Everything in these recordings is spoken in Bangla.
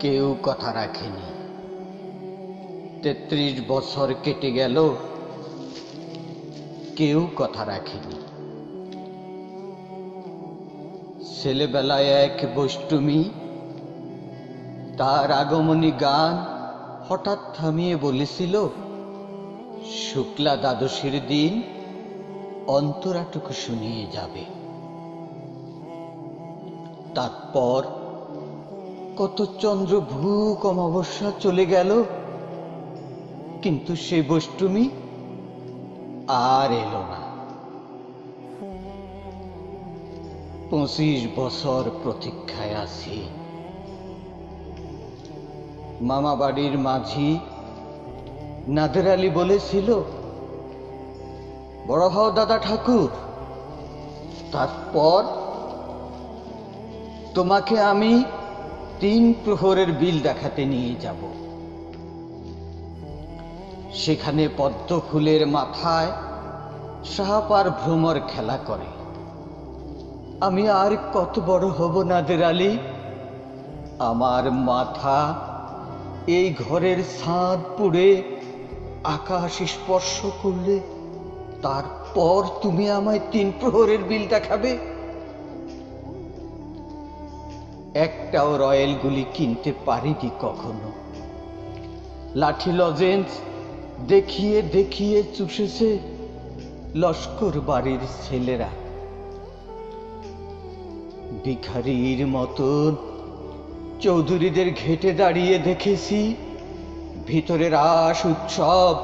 কেউ কথা রাখেনি। তেত্রিশ বছর কেটে গেল, কেউ কথা রাখেনি। ছেলেবেলায় এক বৈষ্টমী তার আগমনী গান হঠাৎ থামিয়ে বলেছিল, শুক্লা দ্বাদশীর দিন অন্তরাটুকু শুনিয়ে যাবে। তারপর কত চন্দ্র ভূক অমাবস্যা চলে গেল। কিন্তু সে বষ্টমী আর এলো না। পঁচিশ বছর প্রতীক্ষায় আছি। মামা বাড়ির মাঝি নাদের আলী বলেছিল, বড় হও দাদা ঠাকুর, তারপর তোমাকে আমি তিন প্রহরের বিল দেখাতে নিয়ে যাব। সেখানে পদ্ম ফুলের মাথায় সাহাপার ভ্রমর খেলা করে। আমি আর কত বড় হব নাদের আলী? আমার মাথা এই ঘরের ছাদ পুড়ে আকাশ স্পর্শ করলে তারপর তুমি আমায় তিন প্রহরের বিল দেখাবে? একটাও রয়্যাল গুলি কিনতে পারিনি কখনো। লাঠি লজেন্স দেখিয়ে দেখিয়ে চুষেছে লস্কর বাড়ির ছেলেরা। ভিখারির মতন চৌধুরীদের ঘেটে দাঁড়িয়ে দেখেছি ভিতরে রাস উৎসব,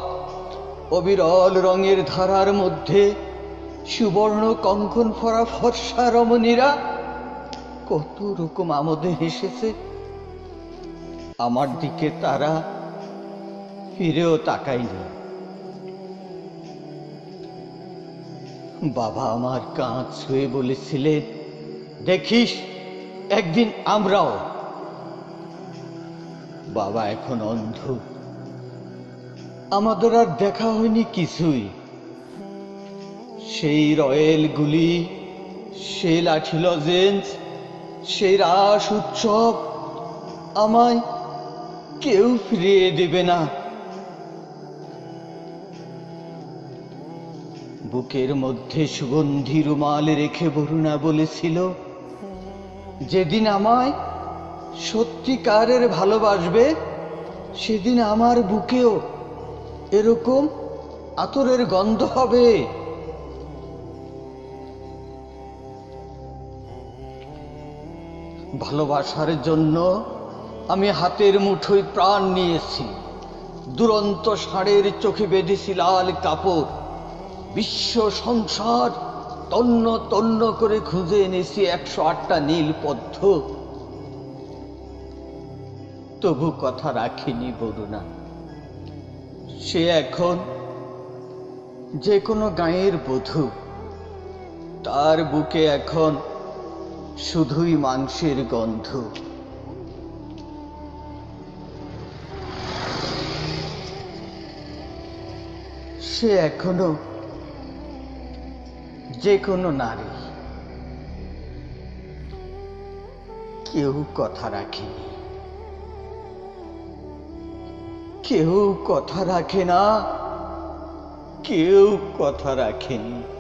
অবিরল রঙের ধারার মধ্যে সুবর্ণ কঙ্কন ফরা ফর্সা রমণীরা কত রকম আমোদে এসেছে। আমার দিকে তারা ফিরেও তাকায়নি। বাবা আমার কাঁচ হয়ে বলেছিলেন, দেখিস, একদিন আমরাও। বাবা এখন অন্ধ। আমাদের আর দেখা হয়নি কিছুই। সেই রয়েল গুলি সেই লাঠি লজেন্স সেই রাস উৎসব আমায় কেউ ফিরিয়ে দেবে না। বুকের মধ্যে সুগন্ধি রুমাল রেখে বরুণা বলেছিল, যেদিন আমায় সত্যিকারের ভালোবাসবে, সেদিন আমার বুকেও এরকম আতরের গন্ধ হবে। ভালোবাসার জন্য আমি হাতের মুঠোয় প্রাণ নিয়েছি। দুরন্ত ষাঁড়ের চোখে বেঁধেছি লাল কাপড়। বিশ্ব সংসার তন্ন তন্ন করে খুঁজে এনেছি একশো আটটা নীল পদ্ম। তবু কথা রাখিনি বরুণা। সে এখন যে কোনো গাঁয়ের বধূ। তার বুকে এখন শুধুই মাংসের গন্ধ। সে এখনও যে কোনো নারী। কেউ কথা রাখেনি। কেউ কথা রাখে না। কেউ কথা রাখেনি।